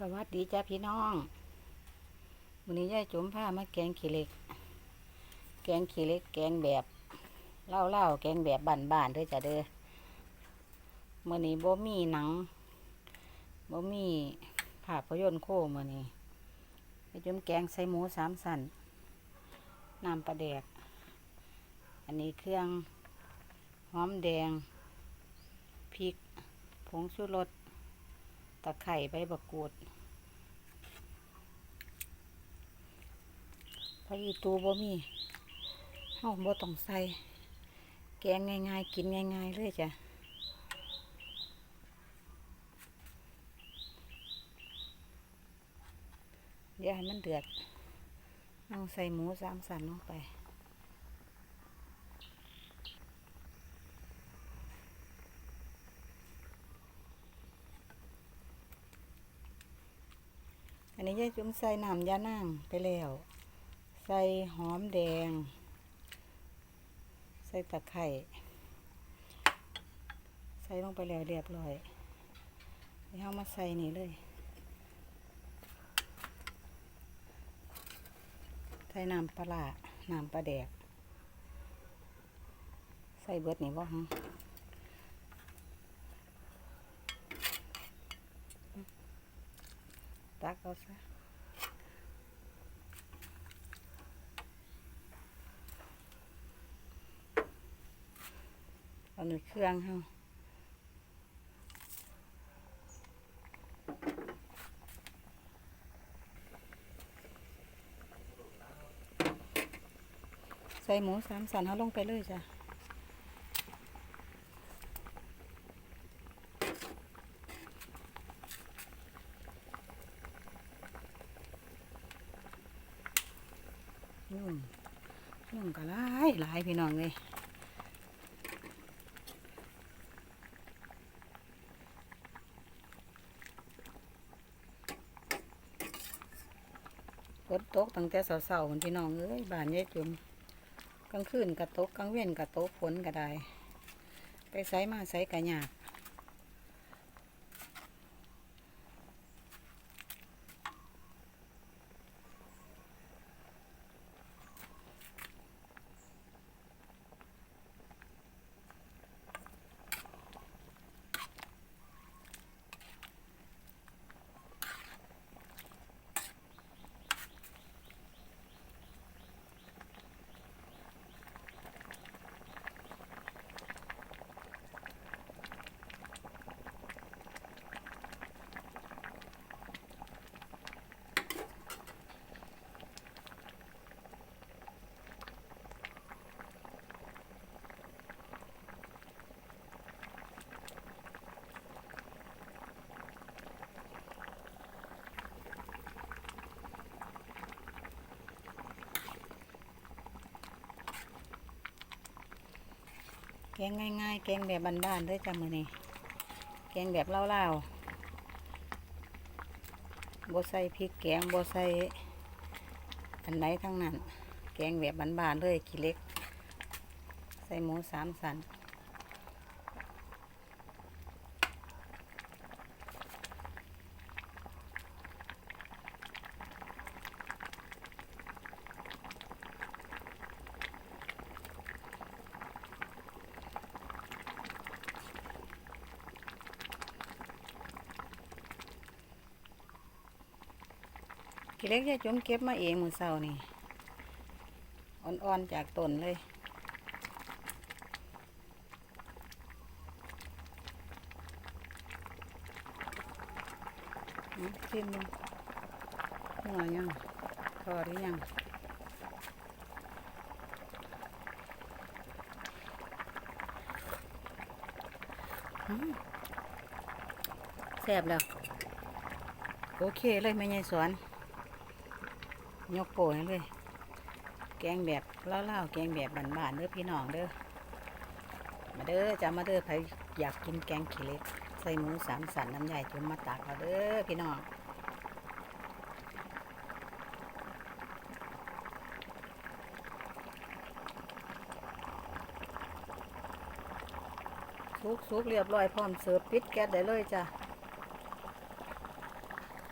สวัสดีจ้าพี่น้องวันนี้ยายจุ๋มผ้ามาแกงขี้เหล็ก แกงขี้เหล็ก แกงแบบเล่าเล่าๆแกงแบบบานๆเด้อจ้ะเด้อมื่อนี้บ่มีหนังบ่มีภาพยนตร์โคมื่อนี้ยายจุ๋มแกงใส่หมูสามสันน้ำปลาแดก อันนี้เครื่องหอมแดงพริกผงชูรส ตะไคร้ใบบักกูดพระอีตูบ่มีเฮาบ่ต้องใส่ แกงง่ายๆ กินง่ายๆ เลยจ้ะเดี๋ยวให้มันเดือด เอาใส่หมูสามสันลงไป นนี้ยายจุ๋มใส่น้ำยานั่งไปแล้ว ใส่หอมแดง ใส่ตะไคร้ใส่ลงไปแล้วเรียบร้อยเดี๋ยวเอามาใส่นี่เลย ใส่น้ำปลาร้าน้ำปลาแดก ใส่เบิดนี่บ่ฮะ ตักเอาซะเอาหนึ่งเครื่องเฮาใส่หมูสามสันเขาลงไปเลยจ้ะ นุ่มนุ่มก็หลายหลายพี่น้องเลยฝนตกตั้งแต่เสาๆคนพี่น้องเอ้ยบานยายจุ๋มกลางคืนกระตกกลางเว้นกระตกฝนก็ได้ ไปไสมาไสกระยาก งง่ายๆ แกงแบบบ้านๆด้วยจ้ะมือนี่แกงแบบเล่าๆบ่ใส่พริกแกงบ่ใส่อันไหนทั้งนั้น แกงแบบบ้านๆเลยขี้เล็ก ใส่หมูสามสัน ขี้เล็กยายจุ๋มเก็บมาเองมือเศร้านี่อ่อนๆจากต้นเลยอืมชิมหัวยังพอหรือยังอืมแซ่บแล้ว โอเคเลยไม่ใช่สวน ยกโปให้เลย แกงแบบเล่าๆแกงแบบบ้านๆเด้อพี่น้องเด้อ มาเด้อจะมาเด้อใครอยากกินแกงขี้เล็ก ใส่หมูสามสันน้ำใหญ่จุ่มมาตักเอาเด้อพี่น้องสุกๆเรียบร้อยพร้อมเสิร์ฟปิดแก๊สได้เลยจ้ะ